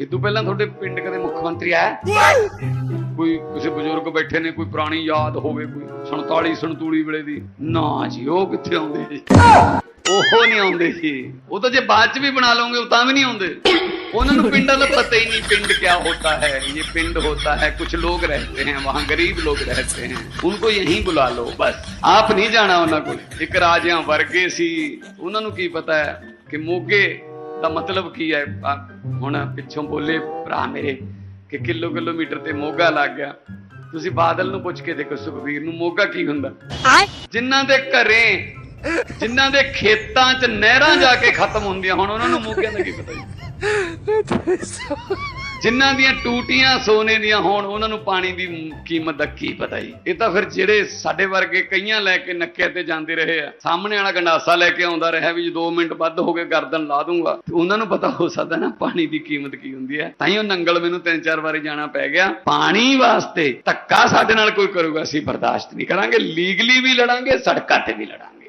ਇਹ ਤੋਂ ਪਹਿਲਾਂ ਤੁਹਾਡੇ ਪਿੰਡ ਕਦੇ ਮੁੱਖ ਮੰਤਰੀ ਆਇਆ? ਕੋਈ ਕਿਸੇ ਬਜ਼ੁਰਗ ਬੈਠੇ ਨੇ, ਕੋਈ ਪੁਰਾਣੀ ਯਾਦ ਹੋਵੇ, ਕੋਈ 47 ਸੰਤੂਲੀ ਵੇਲੇ ਦੀ? ਨਾ ਜੀ, ਉਹ ਕਿੱਥੇ ਆਉਂਦੇ ਜੀ? ਉਹ ਨਹੀਂ ਆਉਂਦੇ ਜੀ। ਉਹ ਤਾਂ ਜੇ ਬਾਅਦ ਚ ਵੀ ਬਣਾ ਲਓਗੇ, ਉਹ ਤਾਂ ਵੀ ਨਹੀਂ ਆਉਂਦੇ। ਉਹਨਾਂ ਨੂੰ ਪਿੰਡਾਂ ਦਾ ਪਤਾ ਹੀ ਨਹੀਂ ਪਿੰਡ ਕਿਆ ਹੁੰਦਾ ਹੈ। ਇਹ ਪਿੰਡ ਹੁੰਦਾ ਹੈ ਕੁਝ ਲੋਕ ਰਹਤੇ ਹੈ, ਵਹਾਂ ਗਰੀਬ ਲੋਕ ਰਹਤੇ ਹੈ। ਉनको ਇਹੀ ਬੁਲਾ ਲਓ ਬਸ ਆਪ ਨਹੀਂ ਜਾਣਾ ਉਹਨਾਂ ਕੋਲ ਇੱਕ ਰਾਜਿਆਂ ਵਰਗੇ ਸੀ ਉਹਨਾਂ ਨੂੰ ਕੀ ਪਤਾ ਹੈ ਕਿ ਮੋਗੇ ਦਾ ਮਤਲਬ ਕੀ ਹੈ ਹੁਣ ਪਿੱਛੋਂ ਬੋਲੇ ਭਰਾ ਮੇਰੇ ਕਿ ਕਿਲੋ ਕਿਲੋਮੀਟਰ ਤੇ ਮੋਗਾ ਲੱਗ ਗਿਆ। ਤੁਸੀਂ ਬਾਦਲ ਨੂੰ ਪੁੱਛ ਕੇ ਦੇਖੋ ਸੁਖਵੀਰ ਨੂੰ ਮੋਗਾ ਕੀ ਹੁੰਦਾ? ਜਿਨ੍ਹਾਂ ਦੇ ਘਰੇ ਜਿਨ੍ਹਾਂ ਦੇ ਖੇਤਾਂ 'ਚ ਨਹਿਰਾਂ ਜਾ ਕੇ ਖਤਮ ਹੁੰਦੀਆਂ ਹੁਣ ਉਹਨਾਂ ਨੂੰ ਮੋਗਿਆਂ ਦਾ ਕੀ ਪਤਾ ਜੀ? ਜਿਨ੍ਹਾਂ ਦੀਆਂ ਟੂਟੀਆਂ ਸੋਨੇ ਦੀਆਂ ਹੋਣ, ਉਹਨਾਂ ਨੂੰ ਪਾਣੀ ਦੀ ਕੀਮਤ ਦਾ ਕੀ ਪਤਾ ਜੀ? ਇਹ ਤਾਂ ਫਿਰ ਜਿਹੜੇ ਸਾਡੇ ਵਰਗੇ ਕਈਆਂ ਲੈ ਕੇ ਨੱਕੇ ਤੇ ਜਾਂਦੇ ਰਹੇ ਆ, ਸਾਹਮਣੇ ਵਾਲਾ ਗੰਡਾਸਾ ਲੈ ਕੇ ਆਉਂਦਾ ਰਿਹਾ ਵੀ ਜੇ 2 ਮਿੰਟ ਵੱਧ ਹੋ ਗਏ, ਗਰਦਨ ਲਾ ਦੂੰਗਾ। ਉਹਨਾਂ ਨੂੰ ਪਤਾ ਹੋ ਸਕਦਾ ਨਾ ਪਾਣੀ ਦੀ ਕੀਮਤ ਕੀ ਹੁੰਦੀ ਹੈ। ਤਾਂ ਹੀ ਉਹ ਨੰਗਲ ਮੈਨੂੰ ਤਿੰਨ ਚਾਰ ਵਾਰੀ ਜਾਣਾ ਪੈ ਗਿਆ। ਪਾਣੀ ਵਾਸਤੇ ਧੱਕਾ ਸਾਡੇ ਨਾਲ ਕੋਈ ਕਰੂਗਾ, ਅਸੀਂ ਬਰਦਾਸ਼ਤ ਨਹੀਂ ਕਰਾਂਗੇ। ਲੀਗਲੀ ਵੀ ਲੜਾਂਗੇ, ਸੜਕਾਂ ਤੇ ਵੀ ਲੜਾਂਗੇ।